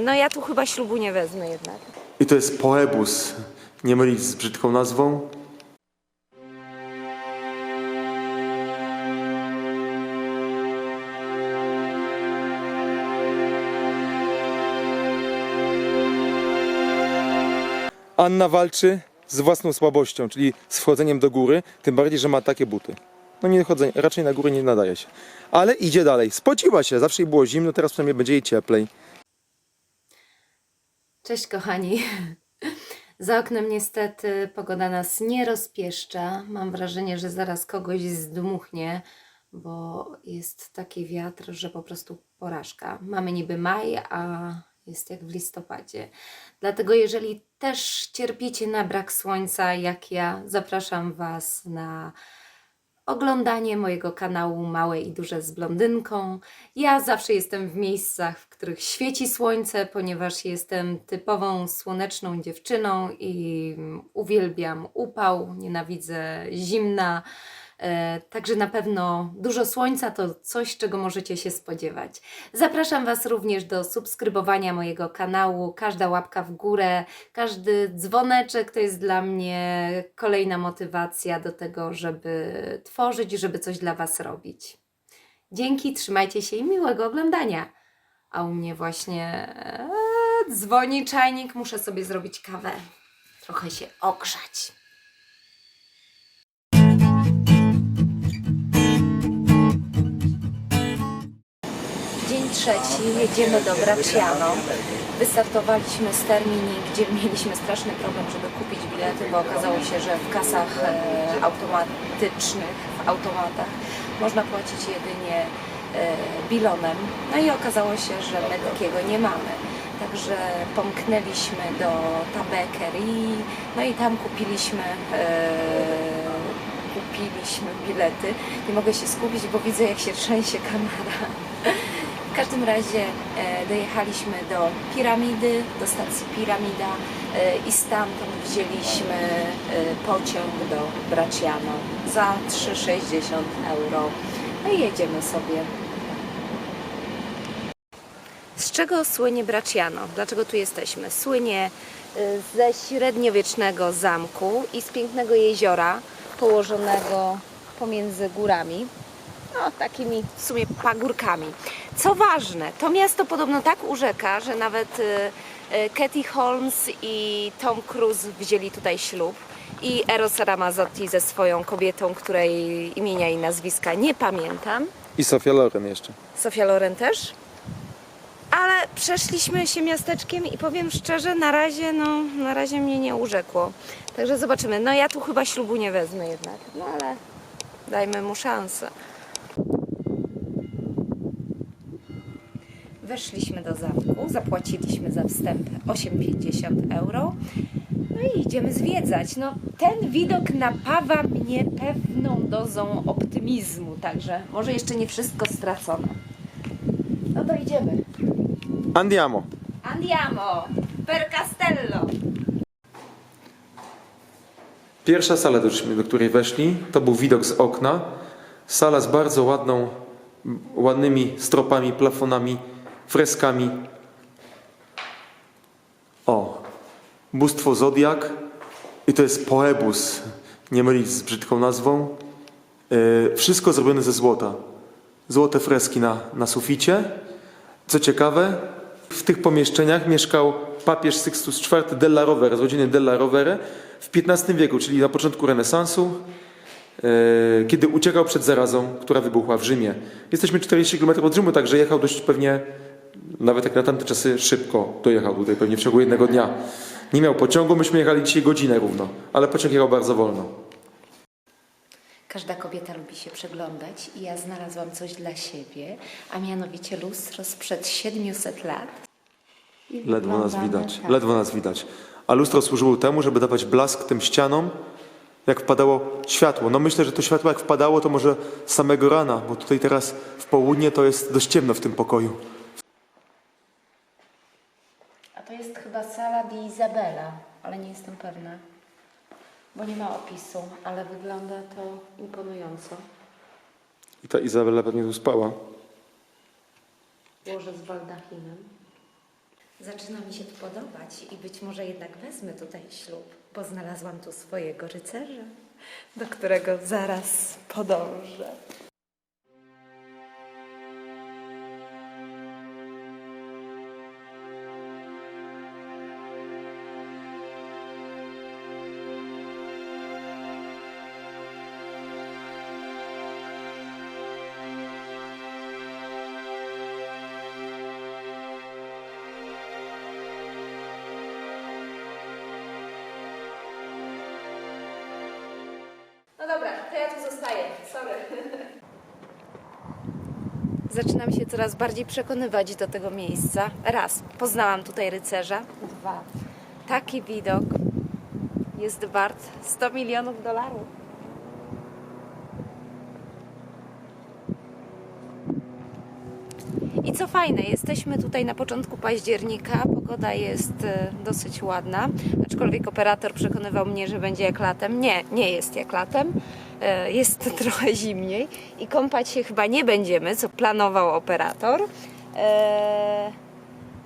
No ja tu chyba ślubu nie wezmę jednak. I to jest poebus. Nie mylić z brzydką nazwą. Anna walczy z własną słabością, czyli z wchodzeniem do góry, tym bardziej, że ma takie buty. No nie chodzenie, raczej na górę nie nadaje się. Ale idzie dalej. Spociła się, zawsze jej było zimno, teraz przynajmniej będzie jej cieplej. Cześć kochani. Za oknem niestety pogoda nas nie rozpieszcza. Mam wrażenie, że zaraz kogoś zdmuchnie, bo jest taki wiatr, że po prostu porażka. Mamy niby maj, a jest jak w listopadzie. Dlatego jeżeli też cierpicie na brak słońca, jak ja, zapraszam Was na oglądanie mojego kanału Małe i Duże z Blondynką. Ja zawsze jestem w miejscach, w których świeci słońce, ponieważ jestem typową słoneczną dziewczyną i uwielbiam upał, nienawidzę zimna. E, Także na pewno dużo słońca to coś, czego możecie się spodziewać. Zapraszam Was również do subskrybowania mojego kanału. Każda łapka w górę, każdy dzwoneczek to jest dla mnie kolejna motywacja do tego, żeby tworzyć, żeby coś dla Was robić. Dzięki, trzymajcie się i miłego oglądania. A u mnie właśnie e, dzwoni czajnik, muszę sobie zrobić kawę. Trochę się ogrzać. Trzeci, jedziemy do Bracciano. Wystartowaliśmy z termini, gdzie mieliśmy straszny problem, żeby kupić bilety, bo okazało się, że w kasach e, automatycznych, w automatach można płacić jedynie e, bilonem. No i okazało się, że my takiego nie mamy. Także pomknęliśmy do Tabekerii, no i tam kupiliśmy e, kupiliśmy bilety. Nie mogę się skupić, bo widzę jak się trzęsie kamera. W każdym razie e, dojechaliśmy do piramidy, do stacji Piramida e, i stamtąd wzięliśmy e, pociąg do Bracciano za 3,60 euro. No i jedziemy sobie. Z czego słynie Bracciano? Dlaczego tu jesteśmy? Słynie ze średniowiecznego zamku i z pięknego jeziora położonego pomiędzy górami. No, takimi w sumie pagórkami. Co ważne, to miasto podobno tak urzeka, że nawet y, y, Katie Holmes i Tom Cruise wzięli tutaj ślub i Eros Ramazzotti ze swoją kobietą, której imienia i nazwiska nie pamiętam. I Sofia Loren jeszcze. Sofia Loren też. Ale przeszliśmy się miasteczkiem i powiem szczerze, na razie, no, na razie mnie nie urzekło. Także zobaczymy. No ja tu chyba ślubu nie wezmę jednak, no ale dajmy mu szansę. Weszliśmy do zamku, zapłaciliśmy za wstęp 8,50 euro. No i idziemy zwiedzać. No, ten widok napawa mnie pewną dozą optymizmu, także może jeszcze nie wszystko stracone. No to idziemy. Andiamo. Andiamo per castello. Pierwsza sala, do, której weszli, to był widok z okna. Sala z bardzo ładną, ładnymi stropami, plafonami, freskami. O, bóstwo Zodiak. I to jest poebus, nie mylić z brzydką nazwą. Yy, wszystko zrobione ze złota. Złote freski na, na suficie. Co ciekawe, w tych pomieszczeniach mieszkał papież Sixtus IV della Rovere, z rodziny della Rovere w XV wieku, czyli na początku renesansu, e, kiedy uciekał przed zarazą, która wybuchła w Rzymie. Jesteśmy 40 km od Rzymu, także jechał dość pewnie, nawet jak na tamte czasy, szybko dojechał tutaj, pewnie w ciągu jednego dnia. Nie miał pociągu, myśmy jechali dzisiaj godzinę równo, ale pociąg jechał bardzo wolno. Każda kobieta lubi się przeglądać i ja znalazłam coś dla siebie, a mianowicie lustro sprzed 700 lat. I Ledwo nas widać, tak. ledwo nas widać. A lustro służyło temu, żeby dawać blask tym ścianom, jak wpadało światło. No myślę, że to światło jak wpadało, to może samego rana, bo tutaj teraz w południe to jest dość ciemno w tym pokoju. A to jest chyba sala di Isabella, ale nie jestem pewna, bo nie ma opisu, ale wygląda to imponująco. I ta Izabela pewnie tu spała. Łoże z baldachimem. Zaczyna mi się tu podobać i być może jednak wezmę tutaj ślub, bo znalazłam tu swojego rycerza, do którego zaraz podążę. To ja tu zostaję. Sorry. Zaczynam się coraz bardziej przekonywać do tego miejsca. Raz, poznałam tutaj rycerza. Dwa, taki widok jest wart 100 milionów dolarów. I co fajne, jesteśmy tutaj na początku października, pogoda jest e, dosyć ładna, aczkolwiek operator przekonywał mnie, że będzie jak latem. Nie, nie jest jak latem, jest trochę zimniej i kąpać się chyba nie będziemy, co planował operator. E,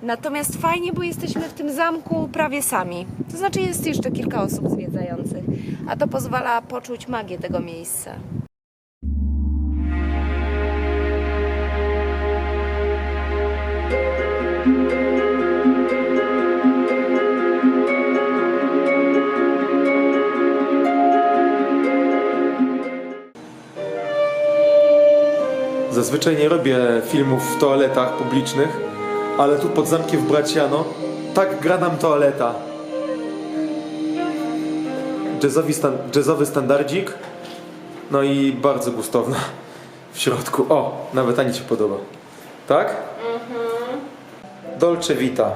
Natomiast fajnie, bo jesteśmy w tym zamku prawie sami. To znaczy jest jeszcze kilka osób zwiedzających, a to pozwala poczuć magię tego miejsca. Zazwyczaj nie robię filmów w toaletach publicznych, ale tu pod zamkiem w Braciano tak gra nam toaleta. Jazzowy, stan- jazzowy standardzik, no i bardzo gustowna w środku. O, nawet Ani się podoba. Tak? Dolce Vita.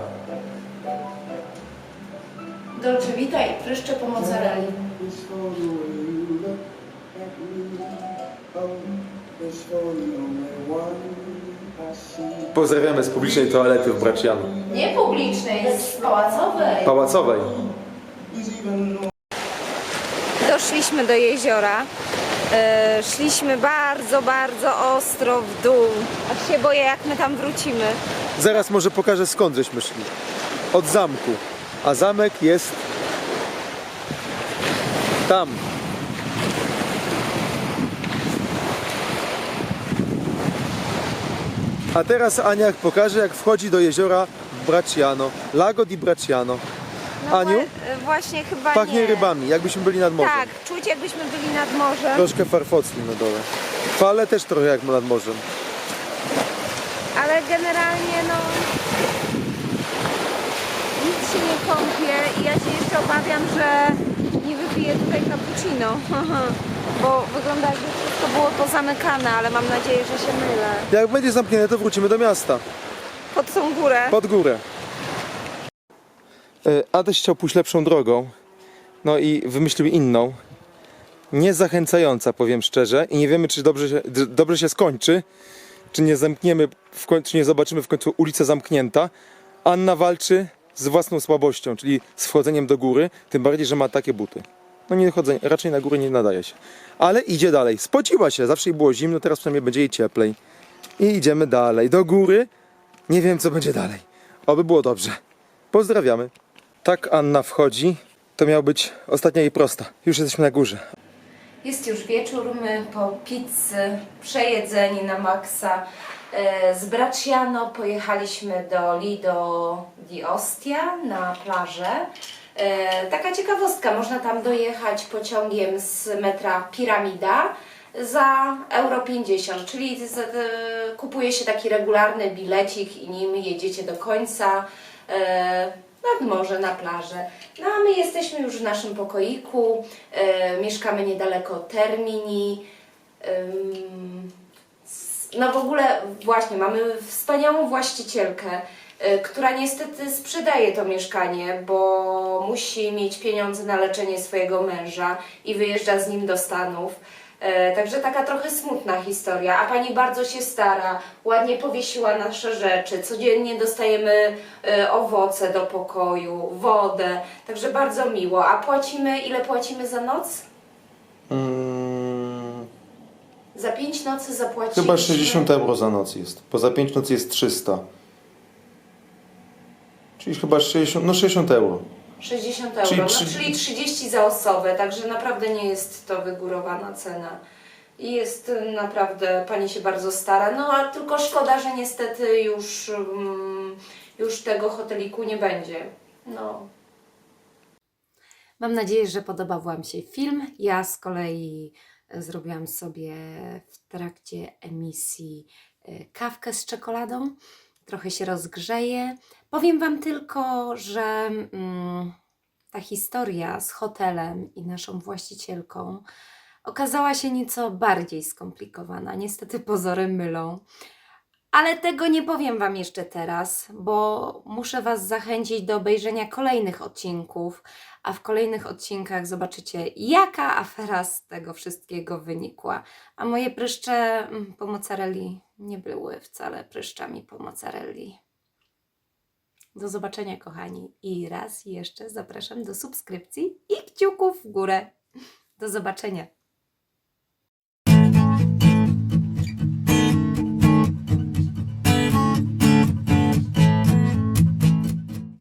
Dolce Vita i pryszcze po mozzarelli. Pozdrawiamy z publicznej toalety w Braciano. Nie publicznej, z pałacowej. Pałacowej. Doszliśmy do jeziora. E, szliśmy bardzo, bardzo ostro w dół. Aż się boję, jak my tam wrócimy. Zaraz może pokażę skąd żeśmy szli. Od zamku. A zamek jest tam. A teraz Ania pokaże jak wchodzi do jeziora Braciano. Lago di Braciano. Aniu? e, właśnie chyba Pachnie nie. rybami, jakbyśmy byli nad morzem. Tak, czuć jakbyśmy byli nad morzem. Troszkę farfocli na dole. Fale też trochę jak nad morzem. Ale generalnie no... Nic się nie kąpie i ja się jeszcze obawiam, że nie wypiję tutaj cappuccino. Bo wygląda jakby wszystko było pozamykane, ale mam nadzieję, że się mylę. Jak będzie zamknięte, to wrócimy do miasta. Pod tą górę. Pod górę. E, Adaś chciał pójść lepszą drogą, no i wymyślił inną. Niezachęcająca, powiem szczerze, i nie wiemy, czy dobrze się, d- dobrze się skończy, czy nie zamkniemy, w czy nie zobaczymy w końcu ulicę zamknięta. Anna walczy z własną słabością, czyli z wchodzeniem do góry, tym bardziej, że ma takie buty. No nie chodzenie, raczej na górę nie nadaje się. Ale idzie dalej. Spociła się, zawsze jej było zimno, teraz przynajmniej będzie jej cieplej. I idziemy dalej, do góry. Nie wiem, co będzie dalej. Oby było dobrze. Pozdrawiamy. Tak Anna wchodzi. To miał być ostatnia jej prosta. Już jesteśmy na górze. Jest już wieczór, my po pizzy przejedzeni na maksa e, z Braciano pojechaliśmy do Lido di Ostia na plażę. E, Taka ciekawostka, można tam dojechać pociągiem z metra Piramida za euro 50, czyli e, kupuje się taki regularny bilecik i nim jedziecie do końca e, nad morze, na plażę. No a my jesteśmy już w naszym pokoiku, mieszkamy niedaleko Termini. No w ogóle właśnie mamy wspaniałą właścicielkę, która niestety sprzedaje to mieszkanie, bo musi mieć pieniądze na leczenie swojego męża i wyjeżdża z nim do Stanów. E, Także taka trochę smutna historia, a pani bardzo się stara, ładnie powiesiła nasze rzeczy, codziennie dostajemy e, owoce do pokoju, wodę, także bardzo miło. A płacimy, ile płacimy za noc? Mm, Za pięć nocy zapłaciliśmy. chyba 60 euro za noc jest. Poza 5 nocy jest 300. Czyli chyba 60, no 60 euro. 60 euro, Czyli no, trzy- czyli 30 za osobę, także naprawdę nie jest to wygórowana cena. I jest y, naprawdę, pani się bardzo stara, no a tylko szkoda, że niestety już, mm, już tego hoteliku nie będzie. No. Mam nadzieję, że podobał Wam się film. Ja z kolei e, zrobiłam sobie w trakcie emisji e, kawkę z czekoladą. Trochę się rozgrzeje. Powiem Wam tylko, że mm, ta historia z hotelem i naszą właścicielką okazała się nieco bardziej skomplikowana. Niestety pozory mylą. Ale tego nie powiem Wam jeszcze teraz, bo muszę Was zachęcić do obejrzenia kolejnych odcinków, a w kolejnych odcinkach zobaczycie, jaka afera z tego wszystkiego wynikła. A moje pryszcze mm, po mozzarelli nie były wcale pryszczami po mozzarelli. Do zobaczenia, kochani. I raz jeszcze zapraszam do subskrypcji i kciuków w górę. Do zobaczenia.